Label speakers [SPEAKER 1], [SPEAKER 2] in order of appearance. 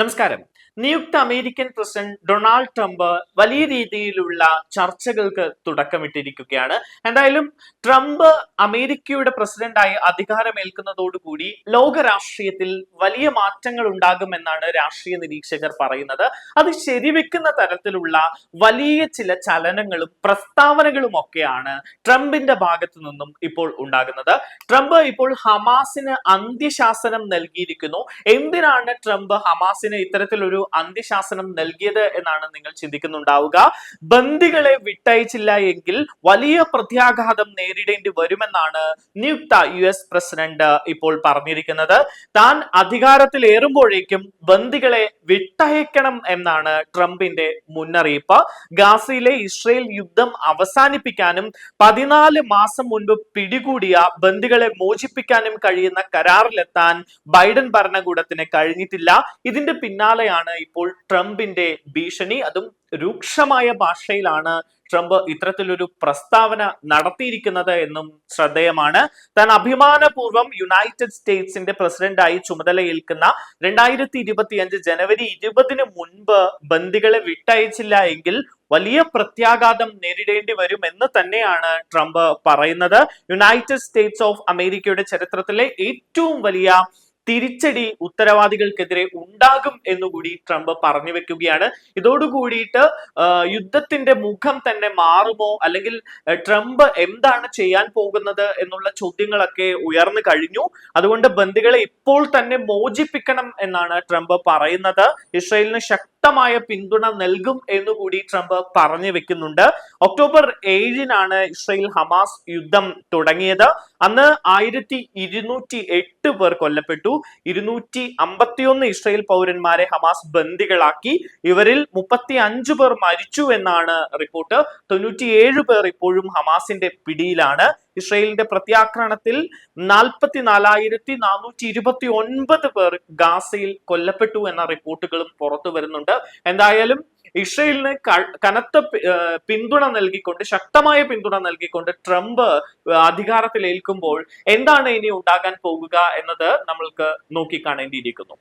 [SPEAKER 1] നമസ്കാരം നിയുക്ത American president Donald Trump വലിയ രീതിയിലുള്ള ചർച്ചകൾക്ക് തുടക്കമിട്ടിരിക്കുകയാണ് എന്തായാലും ട്രംപ് അമേരിക്കയുടെ പ്രസിഡന്റായി അധികാരമേൽക്കുന്നതോടുകൂടി ലോക രാഷ്ട്രീയത്തിൽ വലിയ മാറ്റങ്ങൾ ഉണ്ടാകുമെന്നാണ് രാഷ്ട്രീയ നിരീക്ഷകർ പറയുന്നത് അത് ശരിവെക്കുന്ന തരത്തിലുള്ള വലിയ ചില ചലനങ്ങളും പ്രസ്താവനകളും ഒക്കെയാണ് ട്രംപിന്റെ ഭാഗത്തു നിന്നും ഇപ്പോൾ ഉണ്ടാകുന്നത് ട്രംപ് ഇപ്പോൾ ഹമാസിന് അന്ത്യശാസനം നൽകിയിരിക്കുന്നു എന്തിനാണ് ട്രംപ് ഹമാസ് ഹമാസിന് ഇത്തരത്തിലൊരു അന്ത്യശാസനം നൽകിയത് എന്നാണ് നിങ്ങൾ ചിന്തിക്കുന്നുണ്ടാവുക ബന്ദികളെ വിട്ടയച്ചില്ല എങ്കിൽ വലിയ പ്രത്യാഘാതം നേരിടേണ്ടി വരുമെന്നാണ് നിയുക്ത യു എസ് പ്രസിഡന്റ് ഇപ്പോൾ പറഞ്ഞിരിക്കുന്നത് താൻ അധികാരത്തിലേറുമ്പോഴേക്കും ബന്ദികളെ വിട്ടയക്കണം എന്നാണ് ട്രംപിന്റെ മുന്നറിയിപ്പ് ഗാസയിലെ ഇസ്രയേൽ യുദ്ധം അവസാനിപ്പിക്കാനും പതിനാല് മാസം മുൻപ് പിടികൂടിയ ബന്ദികളെ മോചിപ്പിക്കാനും കഴിയുന്ന കരാറിലെത്താൻ ബൈഡൻ ഭരണകൂടത്തിന് കഴിഞ്ഞിട്ടില്ല ഇതിന്റെ ഇതിന് പിന്നാലെയാണ് ഇപ്പോൾ ട്രംപിന്റെ ഭീഷണി അതും രൂക്ഷമായ ഭാഷയിലാണ് ട്രംപ് ഇത്തരത്തിലൊരു പ്രസ്താവന നടത്തിയിരിക്കുന്നത് എന്നും ശ്രദ്ധേയമാണ് താൻ അഭിമാനപൂർവ്വം യുണൈറ്റഡ് സ്റ്റേറ്റ്സിന്റെ പ്രസിഡന്റായി ചുമതലയേൽക്കുന്ന രണ്ടായിരത്തി അഞ്ച് ജനുവരി ഇരുപതിന് മുൻപ് ബന്ദികളെ വിട്ടയച്ചില്ല എങ്കിൽ വലിയ പ്രത്യാഘാതം നേരിടേണ്ടി വരും എന്ന് തന്നെയാണ് ട്രംപ് പറയുന്നത് യുണൈറ്റഡ് സ്റ്റേറ്റ്സ് ഓഫ് അമേരിക്കയുടെ ചരിത്രത്തിലെ ഏറ്റവും വലിയ തിരിച്ചടി ഉത്തരവാദികൾക്കെതിരെ ഉണ്ടാകും എന്നുകൂടി ട്രംപ് പറഞ്ഞു വെക്കുകയാണ് ഇതോടുകൂടിയിട്ട് യുദ്ധത്തിന്റെ മുഖം തന്നെ മാറുമോ അല്ലെങ്കിൽ ട്രംപ് എന്താണ് ചെയ്യാൻ പോകുന്നത് എന്നുള്ള ചോദ്യങ്ങളൊക്കെ ഉയർന്നു കഴിഞ്ഞു അതുകൊണ്ട് ബന്ദികളെ ഇപ്പോൾ തന്നെ മോചിപ്പിക്കണം എന്നാണ് ട്രംപ് പറയുന്നത് ഇസ്രയേലിന് ശക്തമായ പിന്തുണ നൽകും എന്നുകൂടി ട്രംപ് പറഞ്ഞു വെക്കുന്നുണ്ട് ഒക്ടോബർ ഏഴിനാണ് ഇസ്രയേൽ ഹമാസ് യുദ്ധം തുടങ്ങിയത് അന്ന് ആയിരത്തി ഇരുന്നൂറ്റി എട്ട് പേർ കൊല്ലപ്പെട്ടു ചെയ്തു ഇരുന്നൂറ്റി അമ്പത്തിയൊന്ന് ഇസ്രയേൽ പൗരന്മാരെ ഹമാസ് ബന്ദികളാക്കി ഇവരിൽ മുപ്പത്തി അഞ്ച് പേർ മരിച്ചു എന്നാണ് റിപ്പോർട്ട് തൊണ്ണൂറ്റിയേഴ് പേർ ഇപ്പോഴും ഹമാസിന്റെ പിടിയിലാണ് ഇസ്രയേലിന്റെ പ്രത്യാക്രമണത്തിൽ നാൽപ്പത്തി നാലായിരത്തി നാനൂറ്റി ഇരുപത്തി ഒൻപത് പേർ ഗാസയിൽ കൊല്ലപ്പെട്ടു എന്ന റിപ്പോർട്ടുകളും പുറത്തു വരുന്നുണ്ട് എന്തായാലും ഇസ്രയേലിന് കനത്ത പിന്തുണ നൽകിക്കൊണ്ട് ശക്തമായ പിന്തുണ നൽകിക്കൊണ്ട് ട്രംപ് അധികാരത്തിലേൽക്കുമ്പോൾ എന്താണ് ഇനി ഉണ്ടാകാൻ പോകുക എന്നത് നമ്മൾക്ക് നോക്കിക്കാണേണ്ടിയിരിക്കുന്നു